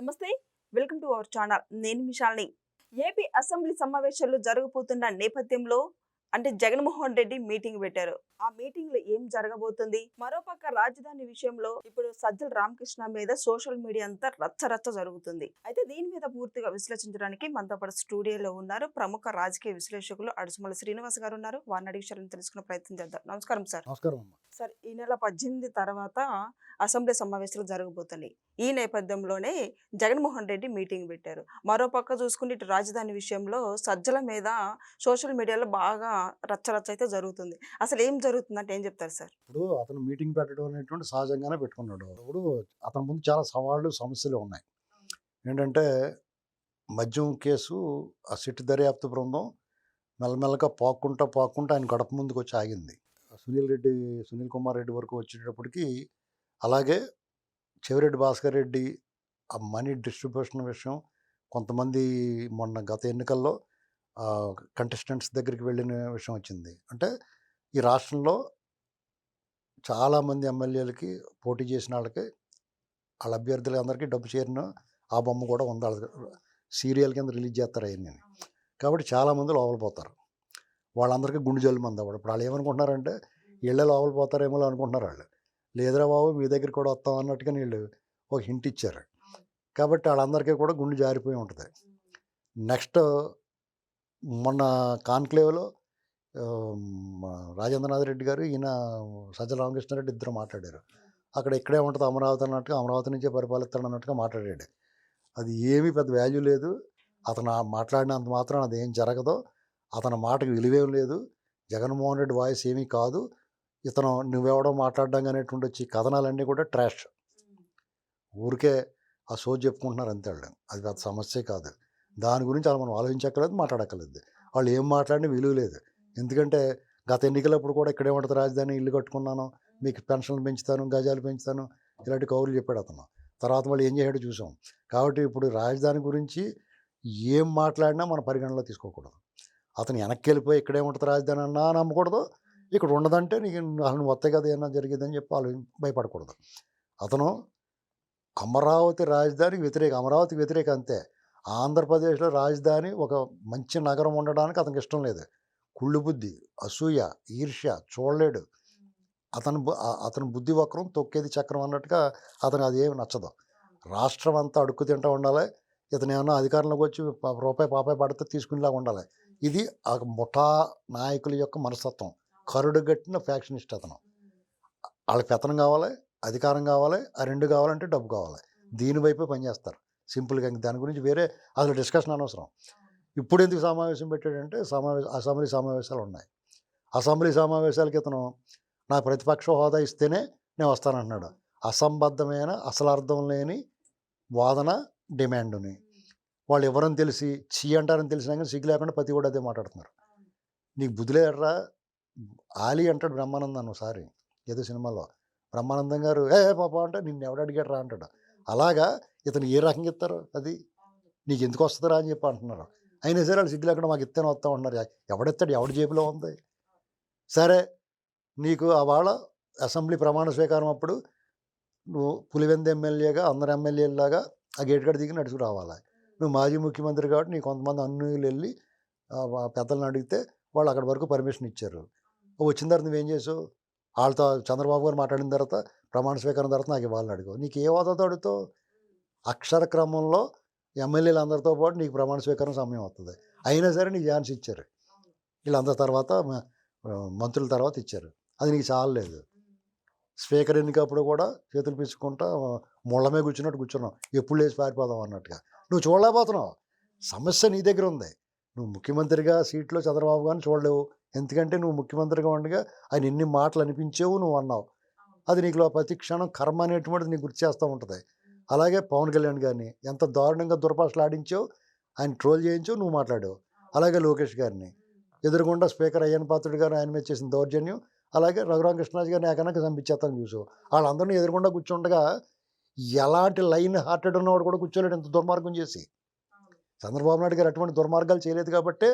నమస్తే welcome to our channel. నేను మిషాల్ని AP assembly సమావేశాలు జరగబోతున్న నేపథ్యంలో అంటే జగన్మోహన్ రెడ్డి మీటింగ్ పెట్టారు. ఆ మీటింగ్లో ఏం జరగబోతుంది? మరోపక్క రాజధాని విషయంలో ఇప్పుడు సజ్జల రామకృష్ణ మీద సోషల్ మీడియా అంతా రచ్చ రచ్చ జరుగుతుంది. అయితే దీని మీద పూర్తిగా విశ్లేషించడానికి మనతో పాటు స్టూడియోలో ఉన్నారు ప్రముఖ రాజకీయ విశ్లేషకులు అడుసుమల శ్రీనివాస్ గారు ఉన్నారు. వారిని అడిగి విషయాలను తెలుసుకునే ప్రయత్నం చేద్దాం. నమస్కారం సార్. నమస్కారం సార్ ఈ నెల పద్దెనిమిది తర్వాత అసెంబ్లీ సమావేశాలు జరగబోతున్నాయి. ఈ నేపథ్యంలోనే జగన్మోహన్ రెడ్డి మీటింగ్ పెట్టారు. మరోపక్క చూసుకుంటే ఇటు రాజధాని విషయంలో సజ్జల మీద సోషల్ మీడియాలో బాగా రచ్చరచ్చ అయితే జరుగుతుంది. అసలు ఏం జరుగుతుందంటే ఏం చెప్తారు సార్? ఇప్పుడు అతను మీటింగ్ పెట్టడం అనేటువంటి సహజంగానే పెట్టుకున్నాడు. ఇప్పుడు అతని ముందు చాలా సవాళ్ళు సమస్యలు ఉన్నాయి. ఏంటంటే మద్యం కేసు ఆ సిట్ దర్యాప్తు బృందం మెల్లమెల్లగా పాక్కుంటా పాక్కుంటా ఆయన గడప ముందుకు వచ్చి ఆగింది. సునీల్ రెడ్డి సునీల్ కుమార్ రెడ్డి వరకు వచ్చేటప్పటికి అలాగే చెవిరెడ్డి భాస్కర్ రెడ్డి ఆ మనీ డిస్ట్రిబ్యూషన్ విషయం కొంతమంది మొన్న గత ఎన్నికల్లో కంటెస్టెంట్స్ దగ్గరికి వెళ్ళిన విషయం వచ్చింది. అంటే ఈ రాష్ట్రంలో చాలామంది ఎమ్మెల్యేలకి పోటీ చేసిన వాళ్ళకి వాళ్ళ అభ్యర్థులు అందరికీ డబ్బు చేరిన ఆ బొమ్మ కూడా ఉంది. వాళ్ళ సీరియల్ కింద రిలీజ్ చేస్తారు అవన్నీ కాబట్టి చాలామంది లోపల పోతారు. వాళ్ళందరికీ గుండె జల్లు మంది అవ్వడం. ఇప్పుడు వాళ్ళు ఏమనుకుంటున్నారంటే వీళ్ళే లోపల పోతారేమో అనుకుంటున్నారు వాళ్ళు. లేదురా బాబు మీ దగ్గర కూడా వస్తాం అన్నట్టుగా వీళ్ళు ఒక హింట్ ఇచ్చారు. కాబట్టి వాళ్ళందరికీ కూడా గుండె జారిపోయి ఉంటుంది. నెక్స్ట్ మొన్న కాన్క్లేవ్లో రాజేంద్రనాథ్ రెడ్డి గారు ఈయన సజ్జల రామకృష్ణారెడ్డి ఇద్దరు మాట్లాడారు. అక్కడ ఇక్కడే ఉంటుంది అమరావతి అన్నట్టుగా అమరావతి నుంచే పరిపాలిస్తాడు అన్నట్టుగా మాట్లాడాడు. అది ఏమీ పెద్ద వాల్యూ లేదు. అతను మాట్లాడినంత మాత్రం అది ఏం జరగదు అతని మాటకు విలువేం లేదు. జగన్మోహన్ రెడ్డి వాయిస్ ఏమీ కాదు. ఇతను నువ్వెవడో మాట్లాడడం అనేటువంటి వచ్చి కథనాలన్నీ కూడా ట్రాష్ ఊరికే ఆ షో చెప్పుకుంటున్నారు అంతే వాళ్ళు. అది పెద్ద సమస్యే కాదు. దాని గురించి అలా మనం ఆలోచించక్కర్లేదు మాట్లాడక్కర్లేదు. వాళ్ళు ఏం మాట్లాడినా విలువ లేదు. ఎందుకంటే గత ఎన్నికలప్పుడు కూడా ఇక్కడే ఉంటుంది రాజధాని ఇల్లు కట్టుకున్నాను మీకు పెన్షన్లు పెంచుతాను గజాలు పెంచుతాను ఇలాంటి కౌరులు చెప్పాడు అతను. తర్వాత వాళ్ళు ఏం చేశాడో చూసాం కాబట్టి ఇప్పుడు రాజధాని గురించి ఏం మాట్లాడినా మన పరిగణలో తీసుకోకూడదు. అతను వెనక్కి వెళ్ళిపోయి ఇక్కడే ఉంటుంది రాజధాని అన్నా నమ్మకూడదు. ఇక్కడ ఉండదంటే నీకు అసలు వస్తాయి కదా ఏమన్నా జరిగిందని చెప్పి వాళ్ళు భయపడకూడదు. అతను అమరావతి రాజధానికి వ్యతిరేక అమరావతి వ్యతిరేక అంతే. ఆంధ్రప్రదేశ్లో రాజధాని ఒక మంచి నగరం ఉండడానికి అతనికి ఇష్టం లేదు. కుళ్ళు బుద్ధి అసూయ ఈర్ష్య చూడలేడు. అతను అతను అతని బుద్ధి వక్రం తొక్కేది చక్రం అన్నట్టుగా అతను అది ఏమి నచ్చదు. రాష్ట్రం అంతా అడుక్కు తింటూ ఉండాలి. ఇతను ఏమన్నా అధికారంలోకి వచ్చి రూపాయి పాపాయి పడితే తీసుకునేలాగా ఉండాలి. ఇది ఆ ముఠా నాయకుల యొక్క మనస్తత్వం. కరుడు గట్టిన ఫ్యాక్షనిస్ట్ అతను. వాళ్ళకి పెత్తనం కావాలి అధికారం కావాలి ఆ రెండు కావాలంటే డబ్బు కావాలి. దీనివైపే పనిచేస్తారు. సింపుల్గా ఇంక దాని గురించి వేరే అసలు డిస్కషన్ అనవసరం. ఇప్పుడు ఎందుకు సమావేశం పెట్టాడంటే సమావేశ అసెంబ్లీ సమావేశాలు ఉన్నాయి. అసెంబ్లీ సమావేశాలకి ఇతను నా ప్రతిపక్ష హోదా ఇస్తేనే నేను వస్తానంటున్నాడు. అసంబద్ధమైన అసలు అర్థం లేని వాదన డిమాండ్ని. వాళ్ళు ఎవరని తెలిసి చీ అంటారని తెలిసినా కానీ సిగ్గు లేకుండా ప్రతి కూడా అదే మాట్లాడుతున్నారు. నీకు బుద్ధిలేడరా ఆలీ ఆలి అంటాడు బ్రహ్మానందం ఒకసారి ఏదో సినిమాలో. బ్రహ్మానందం గారు ఏ పాప అంటే నిన్ను ఎవడ అడిగాడు రా అంటాడు. అలాగా ఇతను ఏ రకంగా ఇస్తారు అది? నీకు ఎందుకు వస్తుందిరా అని చెప్పి అంటున్నారు. అయినా సరే వాళ్ళు సిగ్గు లేకుండా మాకు ఇస్తేనే వస్తూ ఉన్నారు ఎవడెత్తాడు? ఎవడి జేబులో ఉంది? సరే నీకు ఆ వాళ్ళ అసెంబ్లీ ప్రమాణ స్వీకారం అప్పుడు నువ్వు పులివెంద ఎమ్మెల్యేగా అందరు ఎమ్మెల్యేలాగా ఆ గేట్ కాడ దిగి నడుచుకు రావాలి? నువ్వు మాజీ ముఖ్యమంత్రి కాబట్టి నీ కొంతమంది అన్నులు వెళ్ళి పెద్దలను అడిగితే వాళ్ళు అక్కడి వరకు పర్మిషన్ ఇచ్చారు. వచ్చిన తర్వాత నువ్వేం చేసావు? వాళ్ళతో చంద్రబాబు గారు మాట్లాడిన తర్వాత ప్రమాణ స్వీకారం తర్వాత నాకు ఇవ్వాలని అడుగు నీకు ఏ హోదాతో అడుగుతావు? అక్షర క్రమంలో ఎమ్మెల్యేలు అందరితో పాటు నీకు ప్రమాణ స్వీకారం సమయం వస్తుంది అయినా సరే నీకు ఛాన్స్ ఇచ్చారు. వీళ్ళందరి తర్వాత మ- మంత్రుల తర్వాత ఇచ్చారు. అది నీకు చాలలేదు. స్పీకర్ ఎన్నికప్పుడు కూడా చేతులు పీచుకుంటా ముళ్ళమే కూర్చున్నట్టు కూర్చున్నావు. ఎప్పుడు లేచి పారిపోదాం అన్నట్టుగా. నువ్వు చూడలేకపోతున్నావు. సమస్య నీ దగ్గర ఉంది. నువ్వు ముఖ్యమంత్రిగా సీట్లో చంద్రబాబు గారిని చూడలేవు. ఎందుకంటే నువ్వు ముఖ్యమంత్రిగా ఉండగా ఆయన ఎన్ని మాటలు అనిపించేవు నువ్వు అన్నావు. అది నీకు ప్రతి క్షణం కర్మ అనేటువంటిది నీకు గుర్తు చేస్తూ ఉంటుంది. అలాగే పవన్ కళ్యాణ్ గారిని ఎంత దారుణంగా దుర్భాషలు ఆడించావు ఆయన ట్రోల్ చేయించావు నువ్వు మాట్లాడావు. అలాగే లోకేష్ గారిని. ఎదురుగుండా స్పీకర్ అయ్యన్ పాత్రుడు గారు ఆయన మీద చేసిన దౌర్జన్యం అలాగే రఘురామకృష్ణరాజు గారిని ఏకనాక చంపించేస్తాను చూసావు. వాళ్ళందరినీ ఎదురుగుండా కూర్చుండగా ఎలాంటి లైన్ హార్టెడ్ ఉన్నవాడు కూడా కూర్చోలేడు ఇంత దుర్మార్గం చేసి. చంద్రబాబు నాయుడు గారు అటువంటి దుర్మార్గాలు చేయలేదు కాబట్టి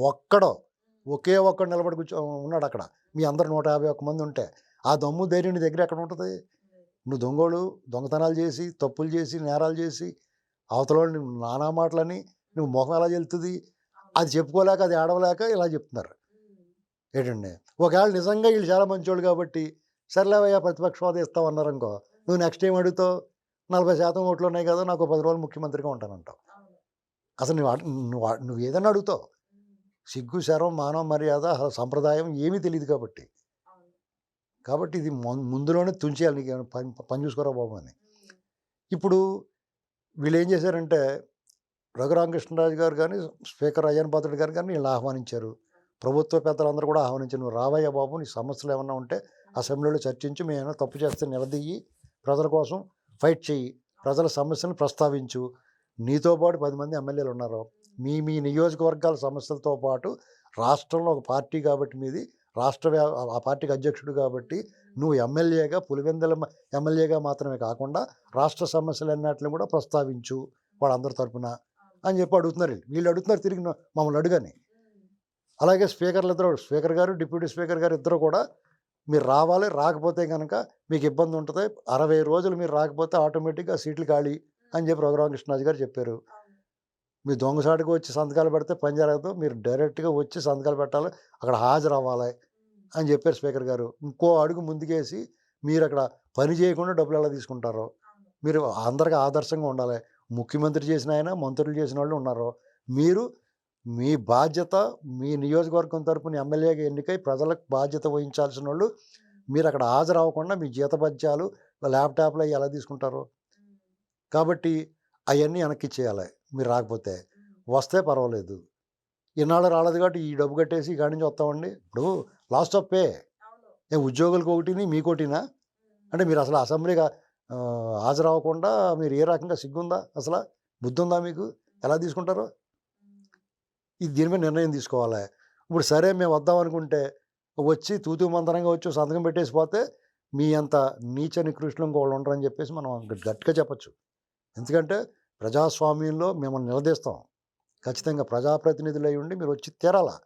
ఒక్కడో ఒకే ఒక్కడు నిలబడి కూర్చో ఉన్నాడు అక్కడ. మీ అందరు నూట యాభై ఒక్క మంది ఉంటే ఆ దమ్ము ధైర్యం దగ్గర ఎక్కడ ఉంటుంది? నువ్వు దొంగోడు దొంగతనాలు చేసి తప్పులు చేసి నేరాలు చేసి అవతల నానా మాటలని నువ్వు ముఖం ఎలా చెల్తుంది అది చెప్పుకోలేక అది ఆడవలేక ఇలా చెప్తున్నారు. ఏంటండి? ఒకవేళ నిజంగా వీళ్ళు చాలా మంచోళ్ళు కాబట్టి సర్లేవయ్యా ప్రతిపక్ష హోదా ఇస్తామన్నారు అనుకో నువ్వు నెక్స్ట్ టైం అడుగుతావు? నలభై శాతం ఓట్లు ఉన్నాయి కదా నాకు పది రోజులు ముఖ్యమంత్రిగా ఉంటానంటావు. అసలు నువ్వు నువ్వు నువ్వు ఏదైనా అడుగుతావు? సిగ్గు శరం మానవ మర్యాద సంప్రదాయం ఏమీ తెలియదు కాబట్టి. కాబట్టి ఇది ముందులోనే తుంచేయాలి నీకు ఏమైనా పని పని చూసుకోరా బాబు అని. ఇప్పుడు వీళ్ళు ఏం చేశారంటే రఘురామకృష్ణరాజు గారు కానీ స్పీకర్ అయ్యన్ పాత్రుడు గారు కానీ వీళ్ళు ఆహ్వానించారు. ప్రభుత్వ పెద్దలందరూ కూడా ఆహ్వానించారు. నువ్వు రావయ్య బాబు నీ సమస్యలు ఏమన్నా ఉంటే అసెంబ్లీలో చర్చించి మేము ఏమైనా తప్పు చేస్తే నిలదీయి ప్రజల కోసం ఫైట్ చెయ్యి ప్రజల సమస్యలను ప్రస్తావించు. నీతో పాటు పది మంది ఎమ్మెల్యేలు ఉన్నారు. మీ మీ నియోజకవర్గాల సమస్యలతో పాటు రాష్ట్రంలో ఒక పార్టీ కాబట్టి మీది రాష్ట్ర ఆ పార్టీకి అధ్యక్షుడు కాబట్టి నువ్వు ఎమ్మెల్యేగా పులివెందల ఎమ్మెల్యేగా మాత్రమే కాకుండా రాష్ట్ర సమస్యలు అన్నట్లు కూడా ప్రస్తావించు వాళ్ళందరి తరపున అని చెప్పి అడుగుతున్నారు వీళ్ళు. అడుగుతున్నారు తిరిగి మమ్మల్ని అడుగని. అలాగే స్పీకర్లు ఇద్దరు స్పీకర్ గారు డిప్యూటీ స్పీకర్ గారు ఇద్దరు కూడా మీరు రావాలి రాకపోతే కనుక మీకు ఇబ్బంది ఉంటుంది. అరవై రోజులు మీరు రాకపోతే ఆటోమేటిక్గా సీట్లు ఖాళీ అని చెప్పి రఘురామకృష్ణరాజు గారు చెప్పారు. మీ దొంగసాటుకు వచ్చి సంతకాలు పెడితే పని జరగదు. మీరు డైరెక్ట్గా వచ్చి సంతకాలు పెట్టాలి. అక్కడ హాజరు అవ్వాలి అని చెప్పారు స్పీకర్ గారు. ఇంకో అడుగు ముందుకేసి మీరు అక్కడ పని చేయకుండా డబ్బులు ఎలా తీసుకుంటారో? మీరు అందరికీ ఆదర్శంగా ఉండాలి. ముఖ్యమంత్రి చేసిన ఆయన మంత్రులు చేసిన వాళ్ళు ఉన్నారు? మీరు మీ బాధ్యత మీ నియోజకవర్గం తరపున ఎమ్మెల్యేగా ఎన్నికై ప్రజలకు బాధ్యత వహించాల్సిన వాళ్ళు మీరు అక్కడ హాజరు అవ్వకుండా మీ జీతభత్యాలు ల్యాప్టాప్లు అవి ఎలా తీసుకుంటారు? కాబట్టి అవన్నీ వెనక్కి ఇచ్చేయాలి మీరు రాకపోతే. వస్తే పర్వాలేదు. ఇన్నాళ్ళు రాలేదు కాబట్టి ఈ డబ్బు కట్టేసి ఇక్కడి నుంచి వస్తామండి. ఇప్పుడు లాస్ట్ ఆఫ్ పే. ఏ ఉద్యోగులకు ఒకటిని మీకోటినా అంటే మీరు అసలు అసెంబ్లీగా ఆ, హాజరు అవ్వకుండా మీరు ఏ రకంగా సిగ్గుందా? అసలు బుద్ధి ఉందా మీకు? ఎలా తీసుకుంటారు? ఇది దీని మీద నిర్ణయం తీసుకోవాలి. ఇప్పుడు సరే మేము వద్దాం అనుకుంటే వచ్చి తూతూ మంతరంగా వచ్చి సంతకం పెట్టేసి పోతే మీ అంత నీచ నికృష్టులు ఇంకోళ్ళు ఉండరని చెప్పేసి మనం గట్టిగా చెప్పచ్చు. ఎందుకంటే ప్రజాస్వామ్యంలో మిమ్మల్ని నిలదీస్తాం. ఖచ్చితంగా ప్రజాప్రతినిధులు అయి ఉండి మీరు వచ్చి తీరాలా?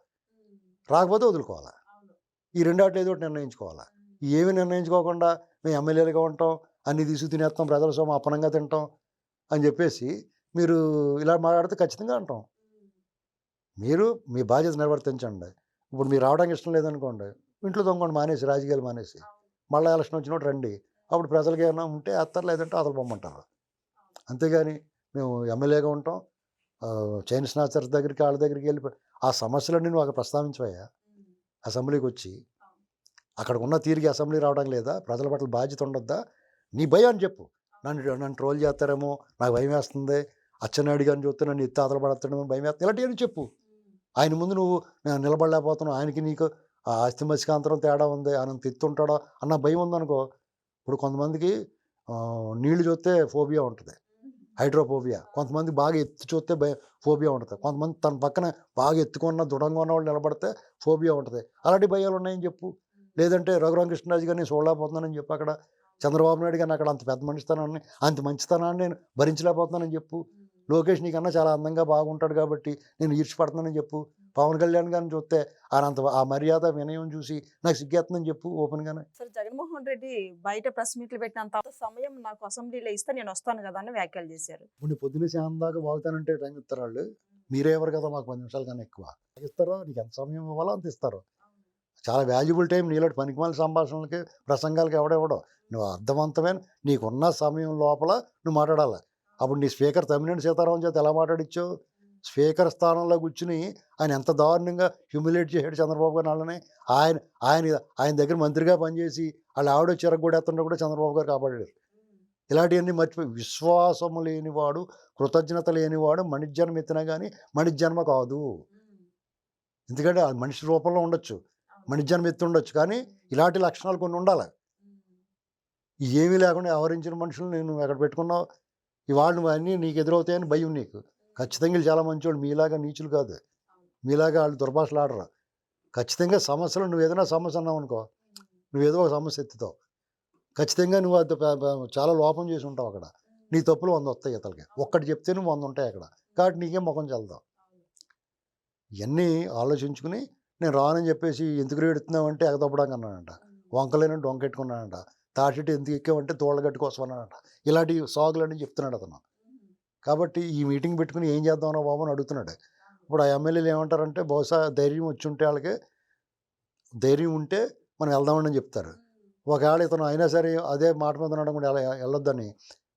రాకపోతే వదులుకోవాలా? ఈ రెండాట్లు ఏదో ఒకటి నిర్ణయించుకోవాలా. ఏమి నిర్ణయించుకోకుండా మేము ఎమ్మెల్యేలుగా ఉంటాం అన్ని తీసుకు తినేస్తాం ప్రజల సొమ్ము అప్పనంగా తింటాం అని చెప్పేసి మీరు ఇలా మాట్లాడితే ఖచ్చితంగా అంటాం. మీరు మీ బాధ్యత నిర్వర్తించండి. ఇప్పుడు మీరు రావడానికి ఇష్టం లేదనుకోండి ఇంట్లో దొంగండి మానేసి రాజకీయాలు మానేసి మళ్ళీ ఎలక్షన్ వచ్చినప్పుడు రండి. అప్పుడు ప్రజలకి ఏమైనా ఉంటే వేస్తారు లేదంటే అతలు పొమ్మంటారు అంతేగాని మేము ఎమ్మెల్యేగా ఉంటాం. ఆ, చైన్ స్నాచర్స్ దగ్గరికి వాళ్ళ దగ్గరికి వెళ్ళి ఆ సమస్యలన్నీ నువ్వు అక్కడ ప్రస్తావించవయ్యా. అసెంబ్లీకి వచ్చి అక్కడ ఉన్న తీరిగి అసెంబ్లీ రావడం లేదా? ప్రజల పట్ల బాధ్యత ఉండొద్దా? నీ భయం అని చెప్పు. నన్ను నన్ను ట్రోల్ చేస్తారేమో నాకు భయం వేస్తుంది. అచ్చెన్నాయుడు గారిని చూస్తే నన్ను ఎత్తి అతలు పడతాడేమో భయం వేస్తుంది ఇలాంటివన్నీ చెప్పు. ఆయన ముందు నువ్వు నేను నిలబడలేకపోతున్నావు ఆయనకి నీకు ఆస్తి మత్స్యకాంతరం తేడా ఉంది. ఆయన తెత్తుంటాడో అన్న భయం ఉందనుకో ఇప్పుడు కొంతమందికి నీళ్ళు చూస్తే ఫోబియా ఉంటుంది. హైడ్రోఫోబియా. కొంతమంది బాగా ఎత్తి చూస్తే భయ ఫోబియా ఉంటుంది. కొంతమంది తన పక్కన బాగా ఎత్తుకున్న దృఢంగా ఉన్న వాళ్ళు నిలబడితే ఫోబియా ఉంటుంది. అలాంటి భయాలు ఉన్నాయని చెప్పు. లేదంటే రఘురామకృష్ణరాజు గారిని చూడలేకపోతున్నానని చెప్పు అక్కడ. చంద్రబాబు నాయుడు గారిని అక్కడ అంత పెద్ద మనిషితనాన్ని అంత మంచితనాన్ని నేను భరించలేకపోతున్నానని చెప్పు. లోకేష్ నీకన్నా చాలా అందంగా బాగుంటాడు కాబట్టి నేను ఈర్చిపడుతున్నానని చెప్పు. పవన్ కళ్యాణ్ గారిని చూస్తే అంత ఆ మర్యాద వినయం చూసి నాకు సిగ్గేస్తుందని చెప్పు ఓపెన్గానే. సరే జగన్మోహన్ రెడ్డి బయట ప్రెస్ మీట్లు పెట్టినంత సమయం నాకు అసెంబ్లీలో ఇస్తే నేను వస్తాను కదా అని వ్యాఖ్యలు చేశారు. ఇప్పుడు పొద్దున్నే శాతం దాకా వాగుతానంటే టైం ఇస్తారు వాళ్ళు మీరే ఎవరు కదా మాకు పది నిమిషాల కన్నా ఎక్కువ. ఇస్తారో? నీకు ఎంత సమయం ఇవ్వాలో అంత ఇస్తారు. చాలా వాల్యుబుల్ టైం నీలాంటి పనికిమాల సంభాషణలకి ప్రసంగాలకి ఎవడెవడో. నువ్వు అర్థవంతమైన నీకున్న సమయం లోపల నువ్వు మాట్లాడాలి? అప్పుడు నీ స్పీకర్ తమ్మినేని సీతారామన్ చేత ఎలా మాట్లాడిచ్చావు? స్పీకర్ స్థానంలో కూర్చుని ఆయన ఎంత దారుణంగా హ్యూమిలేట్ చేశాడు చంద్రబాబు గారు వాళ్ళని. ఆయన ఆయన ఆయన దగ్గర మంత్రిగా పనిచేసి వాళ్ళ ఆవిడ చిరగొడేస్తుంటే కూడా చంద్రబాబు గారు కాపాడారు. ఇలాంటివన్నీ మర్చిపోయి విశ్వాసము లేనివాడు కృతజ్ఞత లేనివాడు మనిషి జన్మ ఎత్తినా కానీ మనిషి జన్మ కాదు. ఎందుకంటే ఆ మనిషి రూపంలో ఉండొచ్చు మనిషి జన్మ ఎత్తి ఉండొచ్చు కానీ ఇలాంటి లక్షణాలు కొన్ని ఉండాలి. ఏమీ లేకుండా వ్యవహరించిన మనుషులు నేను ఎక్కడ పెట్టుకున్నావు? ఇవాళ నువ్వు అన్నీ నీకు ఎదురవుతాయని భయం నీకు. ఖచ్చితంగా చాలా మంచివాళ్ళు మీలాగా నీచులు కాదు. మీలాగా వాళ్ళు దుర్భాషలు ఆడరు. ఖచ్చితంగా సమస్యలు నువ్వు ఏదైనా సమస్య అన్నావు అనుకో నువ్వు ఏదో ఒక సమస్య ఎత్తుతావు. ఖచ్చితంగా నువ్వు అది చాలా లోపం చేసి ఉంటావు అక్కడ. నీ తప్పులు వంద వస్తాయి ఇతలకి ఒక్కటి చెప్తే నువ్వు వంద ఉంటాయి అక్కడ. కాబట్టి నీకేం ముఖం చల్దావు ఇవన్నీ ఆలోచించుకుని నేను రానని చెప్పేసి ఎందుకు ఏడుతున్నావు అంటే ఎగదొప్పడానికి అన్నానంట వంకలేని డొంకెట్టుకున్నాడంట. తాటిటి ఎందుకు ఎక్కావంటే తోళ్ళగట్టు కోసం అన్నాడంట ఇలాంటి సాగులన్నీ చెప్తున్నాడు అతను కాబట్టి ఈ మీటింగ్ పెట్టుకుని ఏం చేద్దామన్నా బాబు అని అడుగుతున్నాడు. ఇప్పుడు ఆ ఎమ్మెల్యేలు ఏమంటారంటే బహుశా ధైర్యం వచ్చి ఉంటే వాళ్ళకి ధైర్యం ఉంటే మనం వెళ్దామని చెప్తారు. ఒకవేళ ఇతను అయినా సరే అదే మాట మీద ఉండడం కూడా ఎలా వెళ్ళొద్దని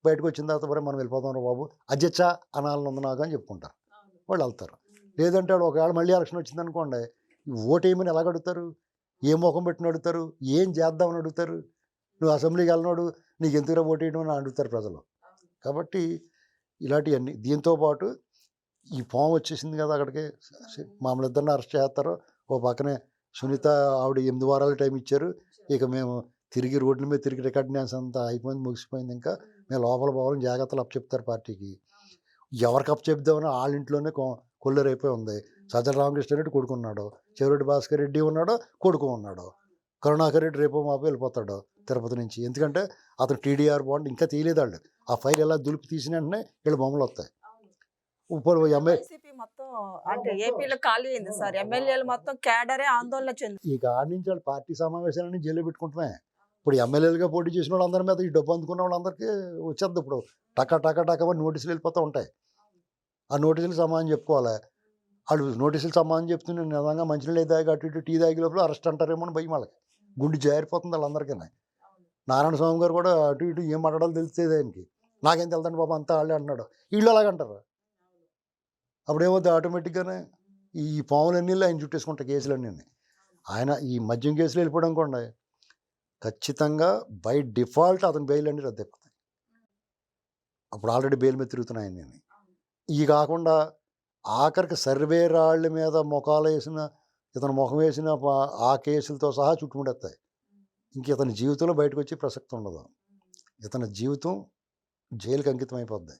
బయటకు వచ్చిన తర్వాత మరి మనం వెళ్ళిపోదాం రా బాబు అధ్యక్ష అనాలని ఉంది నాకు అని చెప్పుకుంటారు. వాళ్ళు వెళ్తారు. లేదంటే వాడు ఒకవేళ మళ్ళీ ఎలక్షన్ వచ్చింది అనుకోండి ఓటు ఏమని ఎలాగ అడుగుతారు? ఏ ముఖం పెట్టిన అడుగుతారు? ఏం చేద్దామని అడుగుతారు? నువ్వు అసెంబ్లీకి వెళ్ళినాడు నీకు ఎందుకురా ఓటు వేయడం అని అడుగుతారు ప్రజలు. కాబట్టి ఇలాంటివన్నీ దీంతో పాటు ఈ పాము వచ్చేసింది కదా అక్కడికి. మామూలు ఇద్దరిని అరెస్ట్ చేస్తారు. ఓ పక్కనే సునీత ఆవిడ ఎనిమిది వారాలు టైం ఇచ్చారు. ఇక మేము తిరిగి రోడ్ల మీద తిరిగి రికార్డ్ డ్యాన్స్ అంతా అయిపోయింది ముగిసిపోయింది. ఇంకా మేము లోపల పోవాలని జాగ్రత్తలు అప్పచెప్తారు పార్టీకి. ఎవరికి అప్పచెప్దామని వాళ్ళ ఇంట్లోనే కొల్లేరైపోయి ఉంది. సజ్జల రామకృష్ణారెడ్డి కొడుకున్నాడు చెవిరెడ్డి భాస్కర్ రెడ్డి ఉన్నాడు కొడుకు ఉన్నాడు. కరుణాకర్ రెడ్డి రేపు మాపు వెళ్ళిపోతాడు. తిరుపతి నుంచి. ఎందుకంటే అతను టీడీఆర్ బాండ్ ఇంకా తీయలేదు వాళ్ళు ఆ ఫైల్ ఎలా దులిపి తీసిన వెంటనే వీళ్ళు బొమ్మలు వస్తాయి. ఇప్పుడు ఎంఏ మొత్తం అంటే ఏపీలో ఖాళీ అయింది సార్. ఎమ్మెల్యేలు మొత్తం కేడరే ఆందోళన చెంది ఈ కాడి నుంచి వాళ్ళు పార్టీ సమావేశాలని జైలు పెట్టుకుంటున్నాయి. ఇప్పుడు ఎమ్మెల్యేలుగా పోటీ చేసిన వాళ్ళందరి మీద ఈ డబ్బు అందుకున్న వాళ్ళందరికీ వచ్చేది ఇప్పుడు. టక టక టక నోటీసులు వెళ్ళిపోతూ ఉంటాయి. ఆ నోటీసులు సమాధానం చెప్పుకోవాలి? వాళ్ళు నోటీసులు సమాధానం చెప్తుంటే నిజంగా మంచినీళ్ళు తాగి అటు ఇటు టీ తాగి లోపల అరెస్ట్ అంటారేమో అని భయం వాళ్ళకి. గుండె జారిపోతుంది వాళ్ళందరికీ నారాయణ స్వామి గారు కూడా అటు ఇటు ఏం మాట్లాడాలో తెలిసేది ఆయనకి. నాకేం తెలుదండి బాబు అంతా వాళ్ళే అంటున్నాడు. వీళ్ళు అలాగంటారు అప్పుడేమవుతుంది ఆటోమేటిక్గానే ఈ పాములన్నీ ఆయన చుట్టేసుకుంటాయి కేసులన్నీ ఆయన ఈ మద్యం కేసులు వెళ్ళిపోవడం కూడా ఖచ్చితంగా బై డిఫాల్ట్ అతని బెయిల్ అన్ని రద్దయిపోతాయి అప్పుడు ఆల్రెడీ బెయిల్ మీద తిరుగుతున్నాయి నేను ఇవి కాకుండా ఆఖరికి సర్వే రాళ్ళ మీద ముఖాలు వేసిన ఇతను ముఖం వేసిన ఆ కేసులతో సహా చుట్టుముడేస్తాయి. ఇంక ఇతని జీవితంలో బయటకు వచ్చే ప్రసక్తి ఉండదు. ఇతని జీవితం జైలుకి అంకితం అయిపోద్ది.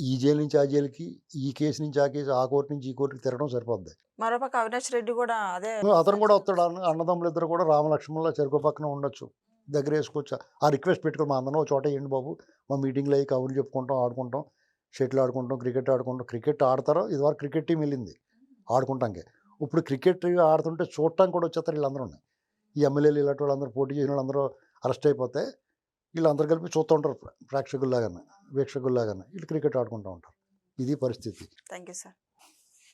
ఈ జైలు నుంచి ఆ జైలుకి ఈ కేసు నుంచి ఆ కేసు ఆ కోర్టు నుంచి ఈ కోర్టుకి తిరగడం సరిపోద్ది. మరోపక్క అవినాష్ రెడ్డి కూడా అదే అతను కూడా వస్తాడు. అన్న అన్నదమ్ములు ఇద్దరు కూడా రామలక్ష్మణుల చెరుకు పక్కన ఉండొచ్చు. దగ్గర వేసుకోవచ్చు. ఆ రిక్వెస్ట్ పెట్టుకుని మా అందరం చోట ఏంటి బాబు. మా మీటింగ్లో అయ్యి కబుర్లు చెప్పుకుంటాం ఆడుకుంటాం. షటిల్ ఆడుకుంటాం క్రికెట్ ఆడుకుంటాం. క్రికెట్ ఆడతారో ఇదివరకు క్రికెట్ టీం వెళ్ళింది. ఆడుకుంటానికి ఇప్పుడు క్రికెట్ ఆడుతుంటే చూడటానికి కూడా వచ్చేస్తారు వీళ్ళందరూ. ఈ ఎమ్మెల్యేలు ఇలాంటి వాళ్ళందరూ పోటీ చేసిన వాళ్ళందరూ అరెస్ట్ అయిపోతే వీళ్ళందరూ కలిపి చూస్తూ ఉంటారు ప్రేక్షకుల్లాగానే వీక్షకుల్లాగానే. వీళ్ళు క్రికెట్ ఆడుకుంటూ ఉంటారు. ఇది పరిస్థితి. Thank you sir.